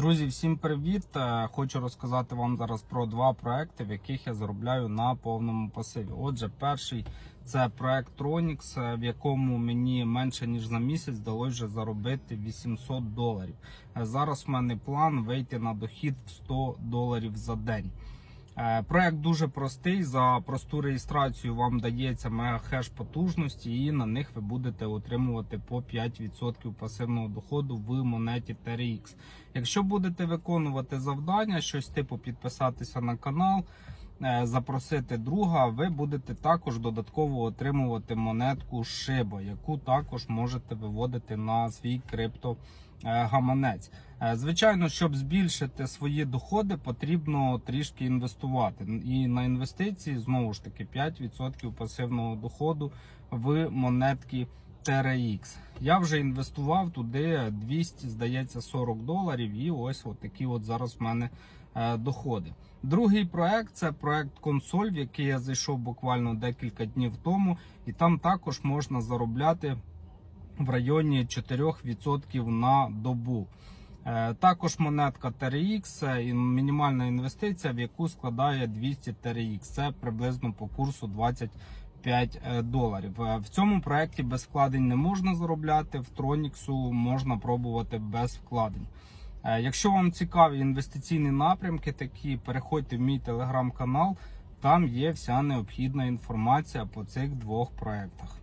Друзі, всім привіт! Е, Хочу розказати вам зараз про два проекти, в яких я заробляю на повному пасиві. Отже, перший це проект Tronix, е, в якому мені менше ніж за місяць вдалося вже заробити 800 доларів. Е, Зараз в мене план вийти на дохід в 100 доларів за день. Е, Проект дуже простий. За просту реєстрацію вам дається мегахеш потужності, і на них ви будете отримувати по 5% пасивного доходу в монеті TRX. Якщо будете виконувати завдання, щось типу підписатися на канал, запросити друга, ви будете також додатково отримувати монетку Шиба, яку також можете виводити на свій крипто. е, Гаманець. Е, Звичайно, щоб збільшити свої доходи, потрібно трішки інвестувати. І на інвестиції знову ж таки 5% пасивного доходу в монетки TRX. Я вже інвестував туди 200, здається, 40 доларів. І ось от такі от зараз в мене е, доходи. Другий проект це проект консоль, в який я зайшов буквально декілька днів тому, і там також можна заробляти в районі 4% на добу. Е, також монетка TRX, е, мінімальна інвестиція, в яку складає 200 TRX. Це приблизно по курсу 20 5 е, доларів. Е, в цьому проєкті без вкладень не можна заробляти, в Троніксу можна пробувати без вкладень. Е, якщо вам цікаві інвестиційні напрямки, такі переходьте в мій телеграм-канал, там є вся необхідна інформація по цих двох проєктах.